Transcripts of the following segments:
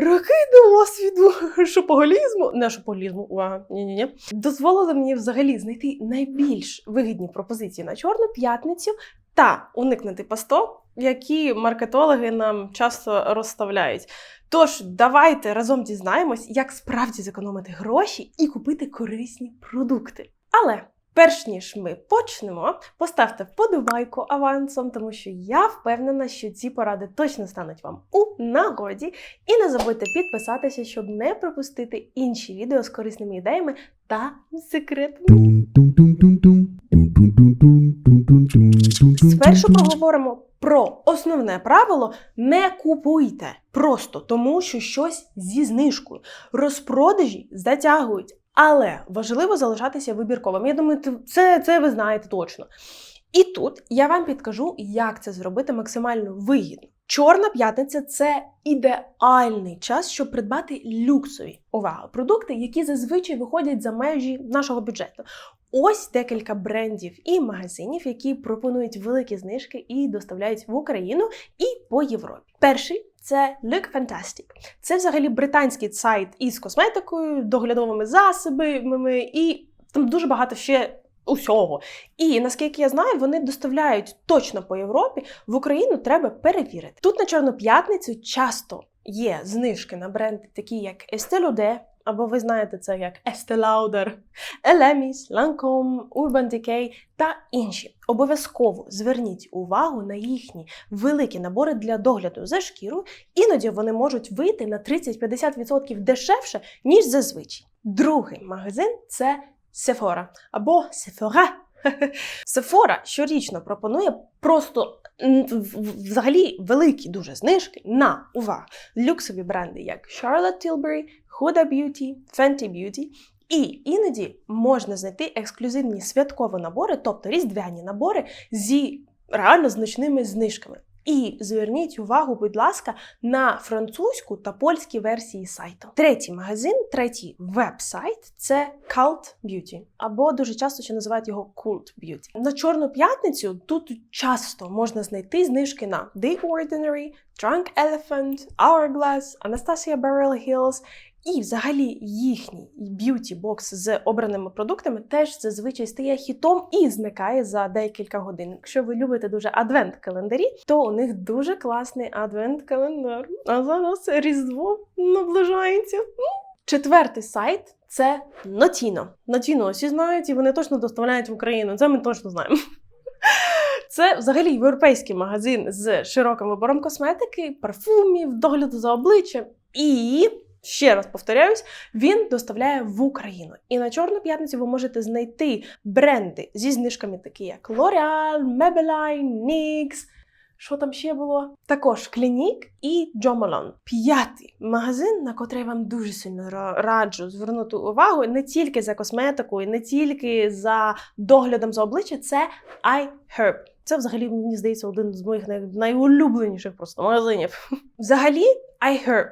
роки досвіду шопоголізму, не шопоголізму, увага, ні-ні-ні, дозволили мені взагалі знайти найбільш вигідні пропозиції на чорну п'ятницю та уникнути пасток, які маркетологи нам часто розставляють. Тож давайте разом дізнаємось, як справді зекономити гроші і купити корисні продукти. Але перш ніж ми почнемо, поставте вподобайку авансом, тому що я впевнена, що ці поради точно стануть вам у нагоді. І не забудьте підписатися, щоб не пропустити інші відео з корисними ідеями та секретами. Спершу поговоримо про основне правило: не купуйте просто тому, що щось зі знижкою. Розпродажі затягують, але важливо залишатися вибірковим. Я думаю, це, це ви знаєте точно. І тут я вам підкажу, як це зробити максимально вигідно. Чорна п'ятниця це ідеальний час, щоб придбати люксові увага, продукти, які зазвичай виходять за межі нашого бюджету. Ось декілька брендів і магазинів, які пропонують великі знижки і доставляють в Україну і по Європі. Перший це Look Fantastic. Це взагалі британський сайт із косметикою, доглядовими засобами і там дуже багато ще. Усього. І наскільки я знаю, вони доставляють точно по Європі. В Україну треба перевірити. Тут на Чорну п'ятницю часто є знижки на бренди, такі як Estée Lauder, або ви знаєте це як Estée Lauder, Elemis, Lancome, Urban Decay та інші. Обов'язково зверніть увагу на їхні великі набори для догляду за шкіру. Іноді вони можуть вийти на 30-50% дешевше, ніж зазвичай. Другий магазин це Sephora або Sephora. Sephora щорічно пропонує просто взагалі великі дуже знижки на увагу люксові бренди, як Charlotte Tilbury, Huda Beauty, Fenty Beauty. І іноді можна знайти ексклюзивні святкові набори, тобто різдвяні набори зі реально значними знижками. І зверніть увагу, будь ласка, на французьку та польські версії сайту. Третій магазин, третій веб-сайт це Cult Beauty, або дуже часто ще називають його Cult Beauty. На чорну п'ятницю тут часто можна знайти знижки на The Ordinary, Drunk Elephant, Hourglass, Anastasia Beverly Hills. І взагалі їхній б'юті бокс з обраними продуктами теж зазвичай стає хітом і зникає за декілька годин. Якщо ви любите дуже адвент-календарі, то у них дуже класний адвент-календар. А зараз Різдво наближається. Четвертий сайт це Notino. Notino всі знають, і вони точно доставляють в Україну. Це ми точно знаємо. Це взагалі європейський магазин з широким вибором косметики, парфумів, догляду за обличчям і. Ще раз повторяюсь, він доставляє в Україну. І на Чорну п'ятницю ви можете знайти бренди зі знижками, такі як L'Oreal, Maybelline, NYX, що там ще було? Також Clinique і Jo Malone. П'ятий магазин, на котрий вам дуже сильно раджу звернути увагу не тільки за косметикою, не тільки за доглядом за обличчя, це iHerb. Це взагалі, мені здається, один з моїх най- найулюбленіших просто магазинів. Взагалі, iHerb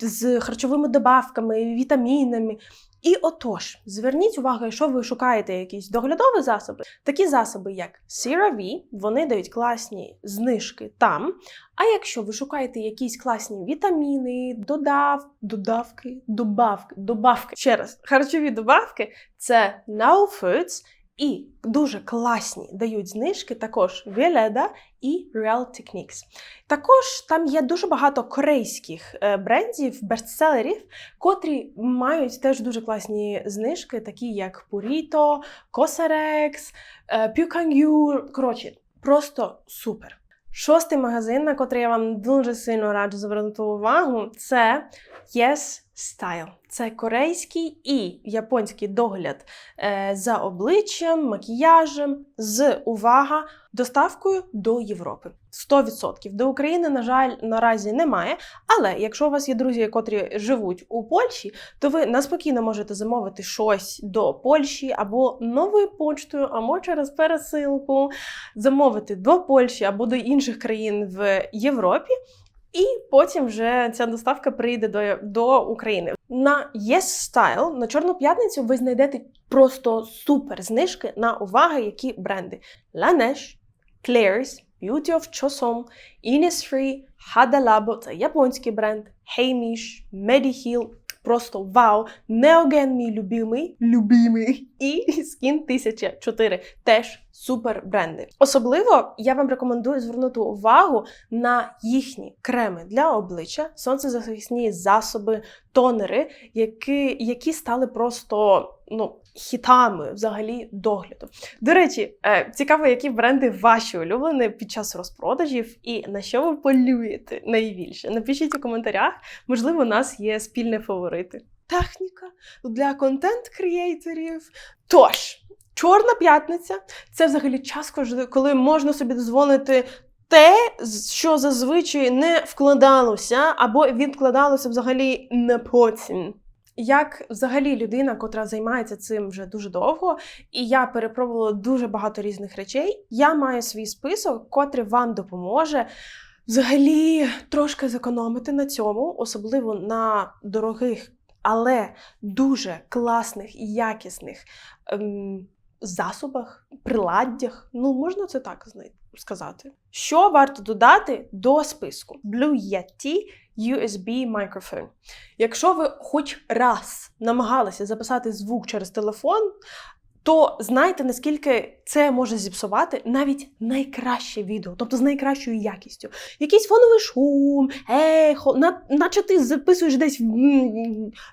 з харчовими добавками, вітамінами. І отож, зверніть увагу, якщо ви шукаєте якісь доглядові засоби, такі засоби, як CeraVe, вони дають класні знижки там. А якщо ви шукаєте якісь класні вітаміни, додав, додавки, добавки, добавки, ще раз, харчові добавки, це Now Foods і дуже класні дають знижки також Veleda і Real Techniques. Також там є дуже багато корейських е, брендів, бестселерів, котрі мають теж дуже класні знижки, такі як Purito, Cosrx, е, Коротше, просто супер. Шостий магазин, на котрий я вам дуже сильно раджу звернути увагу, це Yes Style. Це корейський і японський догляд е, за обличчям, макіяжем з увага доставкою до Європи. 100%. До України, на жаль, наразі немає. Але якщо у вас є друзі, котрі живуть у Польщі, то ви наспокійно можете замовити щось до Польщі або новою почтою, або через пересилку, замовити до Польщі або до інших країн в Європі. І потім вже ця доставка прийде до, до України. На Yes Style на Чорну п'ятницю ви знайдете просто супер знижки на увага, які бренди: Laneige, Claire's, Beauty of Chosom, Innisfree, Hada Labo – це японський бренд, Hamish, Mediheal, Просто вау! Неоген, мій любимий, любимий, і Skin 1004 теж супер бренди. Особливо я вам рекомендую звернути увагу на їхні креми для обличчя, сонцезахисні засоби, тонери, які, які стали просто ну. Хітами взагалі догляду. До речі, е, цікаво, які бренди ваші улюблені під час розпродажів і на що ви полюєте найбільше. Напишіть у коментарях, можливо, у нас є спільні фаворити. Техніка для контент-креаторів. Тож, Чорна п'ятниця це взагалі час, коли можна собі дозволити. Те, що зазвичай не вкладалося, або відкладалося взагалі не потім як взагалі людина, котра займається цим вже дуже довго, і я перепробувала дуже багато різних речей. Я маю свій список, котрий вам допоможе. Взагалі трошки зекономити на цьому, особливо на дорогих, але дуже класних і якісних ем, засобах, приладдях. Ну, можна це так сказати. Що варто додати до списку? Blue Yeti USB мікрофон. Якщо ви хоч раз намагалися записати звук через телефон, то знайте, наскільки це може зіпсувати навіть найкраще відео, тобто з найкращою якістю. Якийсь фоновий шум, ехо, наче ти записуєш десь в,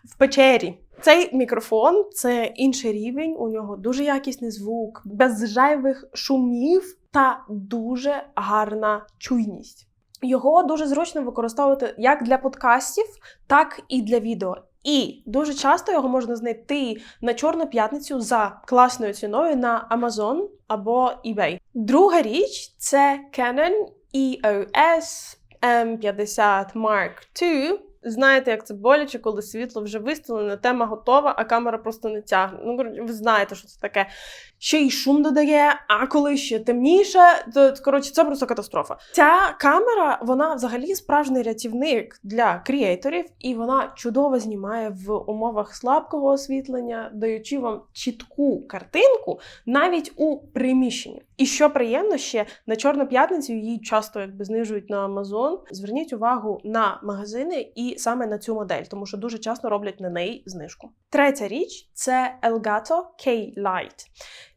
в печері. Цей мікрофон це інший рівень, у нього дуже якісний звук, без зайвих шумів та дуже гарна чуйність. Його дуже зручно використовувати як для подкастів, так і для відео. І дуже часто його можна знайти на Чорну п'ятницю за класною ціною на Amazon або eBay. Друга річ це Canon EOS M50 Mark II. Знаєте, як це боляче, коли світло вже виставлене, тема готова, а камера просто не тягне. Ну, ви знаєте, що це таке. Ще й шум додає, а коли ще темніше, то коротше, це просто катастрофа. Ця камера, вона взагалі справжній рятівник для креаторів, і вона чудово знімає в умовах слабкого освітлення, даючи вам чітку картинку навіть у приміщенні. І що приємно ще на Чорну п'ятницю її часто якби знижують на Amazon. Зверніть увагу на магазини і саме на цю модель, тому що дуже часто роблять на неї знижку. Третя річ це Elgato K-Lite.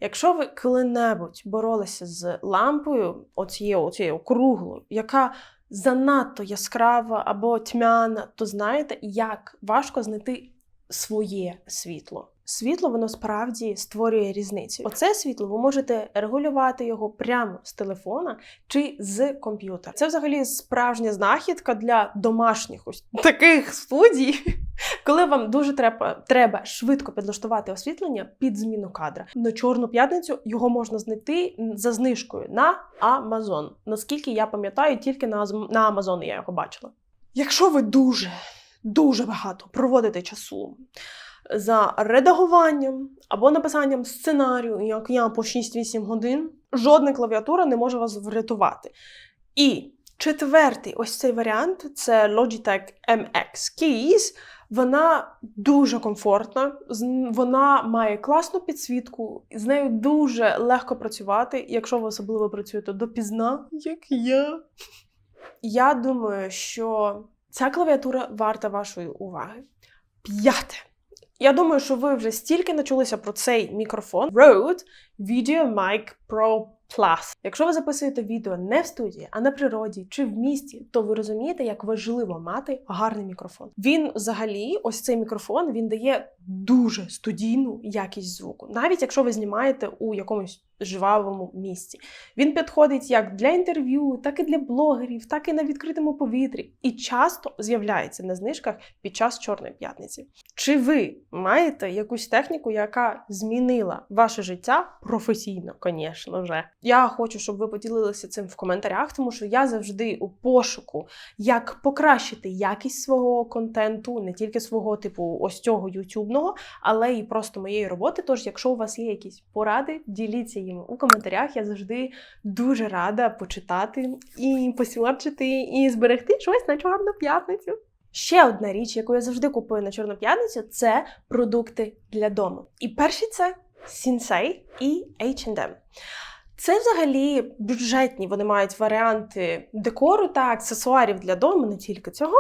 Якщо ви коли-небудь боролися з лампою, оцією, оцією круглою, яка занадто яскрава або тьмяна, то знаєте, як важко знайти своє світло. Світло воно справді створює різницю. Оце світло ви можете регулювати його прямо з телефона чи з комп'ютера. Це взагалі справжня знахідка для домашніх ось таких студій, коли вам дуже треба треба швидко підлаштувати освітлення під зміну кадра. На чорну п'ятницю його можна знайти за знижкою на Amazon. Наскільки я пам'ятаю, тільки на на Amazon я його бачила. Якщо ви дуже дуже багато проводите часу за редагуванням або написанням сценарію, як я по 6-8 годин, жодна клавіатура не може вас врятувати. І четвертий ось цей варіант це Logitech MX Keys. Вона дуже комфортна, вона має класну підсвітку, з нею дуже легко працювати, якщо ви особливо працюєте допізна, як я. Я думаю, що ця клавіатура варта вашої уваги. П'яте. Я думаю, що ви вже стільки начулися про цей мікрофон Rode Video Mic Pro Plus. Якщо ви записуєте відео не в студії, а на природі чи в місті, то ви розумієте, як важливо мати гарний мікрофон. Він взагалі, ось цей мікрофон, він дає дуже студійну якість звуку, навіть якщо ви знімаєте у якомусь жвавому місці. Він підходить як для інтерв'ю, так і для блогерів, так і на відкритому повітрі, і часто з'являється на знижках під час Чорної п'ятниці. Чи ви маєте якусь техніку, яка змінила ваше життя професійно, звісно вже? Я хочу, щоб ви поділилися цим в коментарях, тому що я завжди у пошуку, як покращити якість свого контенту, не тільки свого типу ось цього ютубного, але і просто моєї роботи. Тож, якщо у вас є якісь поради, діліться їм у коментарях. Я завжди дуже рада почитати і посіларчити, і зберегти щось на чорну п'ятницю. Ще одна річ, яку я завжди купую на Чорну п'ятницю, це продукти для дому. І перші це Сінсей і H&M. Це взагалі бюджетні, вони мають варіанти декору та аксесуарів для дому, не тільки цього.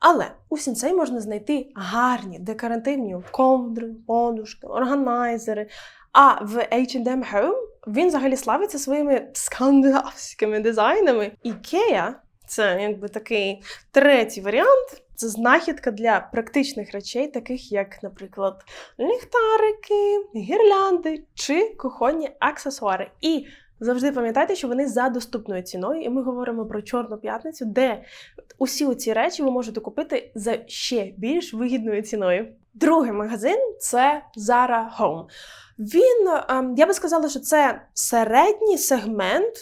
Але у сінцей можна знайти гарні декоративні ковдри, подушки, органайзери. А в H&M Home він взагалі славиться своїми скандинавськими дизайнами. Ікея це якби такий третій варіант. Це знахідка для практичних речей, таких як, наприклад, ліхтарики, гірлянди чи кухонні аксесуари. І завжди пам'ятайте, що вони за доступною ціною. І ми говоримо про Чорну п'ятницю, де усі ці речі ви можете купити за ще більш вигідною ціною. Другий магазин це Zara Home. Він, я би сказала, що це середній сегмент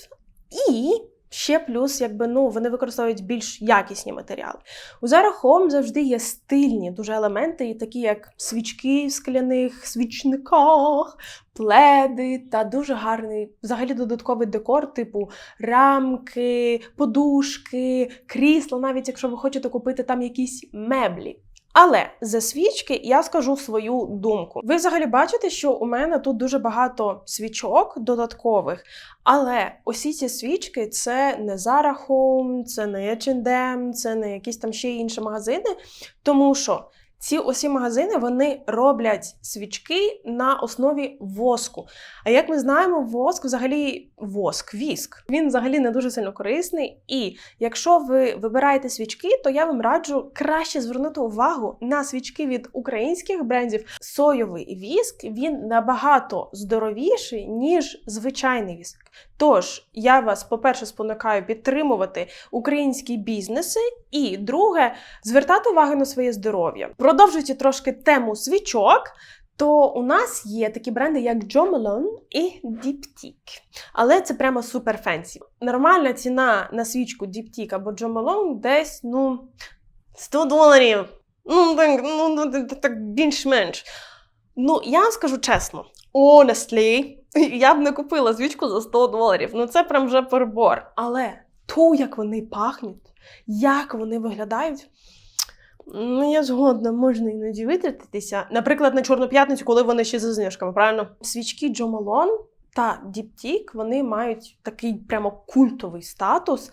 і. Ще плюс, якби ну вони використовують більш якісні матеріали. У Zara Home завжди є стильні дуже елементи, і такі як свічки в скляних свічниках, пледи та дуже гарний, взагалі додатковий декор, типу рамки, подушки, крісла, навіть якщо ви хочете купити там якісь меблі. Але за свічки я скажу свою думку. Ви взагалі бачите, що у мене тут дуже багато свічок додаткових, але усі ці свічки це не Zara Home, це не H&M, це не якісь там ще інші магазини, тому що ці усі магазини вони роблять свічки на основі воску. А як ми знаємо, воск взагалі воск, віск. Він взагалі не дуже сильно корисний. І якщо ви вибираєте свічки, то я вам раджу краще звернути увагу на свічки від українських брендів. Соєвий віск він набагато здоровіший, ніж звичайний віск. Тож я вас, по-перше, спонукаю підтримувати українські бізнеси, і друге, звертати увагу на своє здоров'я. Продовжуючи трошки тему свічок. То у нас є такі бренди, як Jo Malone і Diptyque. Але це прямо супер фенсі. Нормальна ціна на свічку Diptyque або Jo Malone десь ну 100 доларів. Ну так, ну так більш-менш. Ну, я скажу чесно, honestly, я б не купила свічку за 100 доларів. Ну це прям вже перебор. Але то, як вони пахнуть, як вони виглядають. Ну, я згодна, можна іноді витратитися. Наприклад, на Чорну п'ятницю, коли вони ще за знижками, правильно? Свічки Джо Малон та Діптік вони мають такий прямо культовий статус.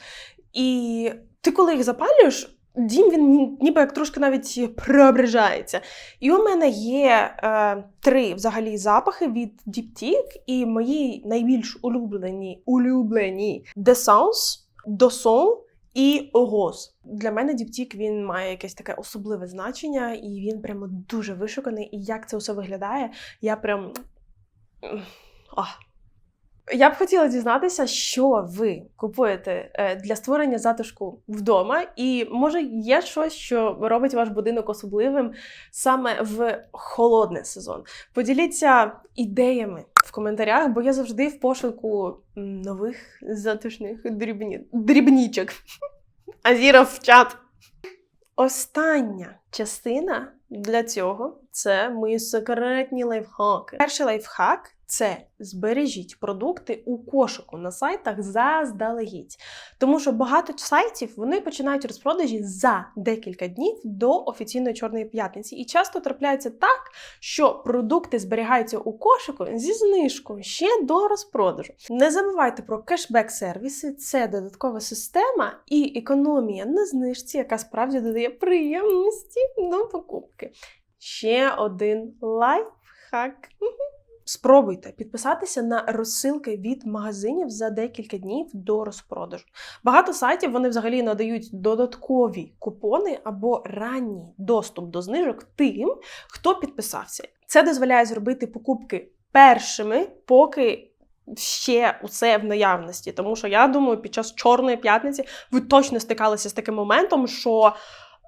І ти, коли їх запалюєш, дім він ніби як трошки навіть преображається. І у мене є е, три взагалі запахи від Діптік, і мої найбільш улюблені улюблені Десанс, Досон і Огоз. Для мене Діптік він має якесь таке особливе значення, і він прямо дуже вишуканий. І як це все виглядає, я прям. Ах. Я б хотіла дізнатися, що ви купуєте е, для створення затишку вдома, і може є щось, що робить ваш будинок особливим саме в холодний сезон. Поділіться ідеями в коментарях, бо я завжди в пошуку нових затишних дрібні... дрібнічок. Азіра в чат. Остання частина для цього це мої секретні лайфхаки. Перший лайфхак це збережіть продукти у кошику на сайтах заздалегідь. Тому що багато сайтів вони починають розпродажі за декілька днів до офіційної чорної п'ятниці. І часто трапляється так, що продукти зберігаються у кошику зі знижкою ще до розпродажу. Не забувайте про кешбек-сервіси, це додаткова система і економія на знижці, яка справді додає приємності до покупки. Ще один лайфхак. Спробуйте підписатися на розсилки від магазинів за декілька днів до розпродажу. Багато сайтів вони взагалі надають додаткові купони або ранній доступ до знижок тим, хто підписався. Це дозволяє зробити покупки першими, поки ще усе в наявності. Тому що я думаю, під час чорної п'ятниці ви точно стикалися з таким моментом, що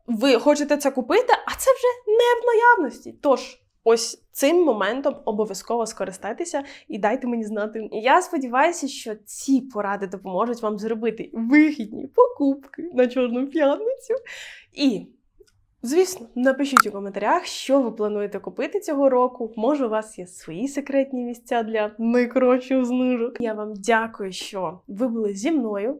ви хочете це купити, а це вже не в наявності. Тож. Ось цим моментом обов'язково скористайтеся і дайте мені знати. Я сподіваюся, що ці поради допоможуть вам зробити вигідні покупки на Чорну п'ятницю. І, звісно, напишіть у коментарях, що ви плануєте купити цього року. Може, у вас є свої секретні місця для найкоротших знижок. Я вам дякую, що ви були зі мною.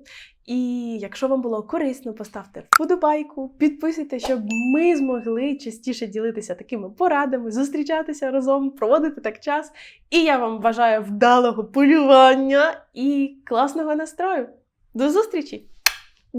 І якщо вам було корисно, поставте вподобайку, підписуйтесь, щоб ми змогли частіше ділитися такими порадами, зустрічатися разом, проводити так час. І я вам бажаю вдалого полювання і класного настрою. До зустрічі!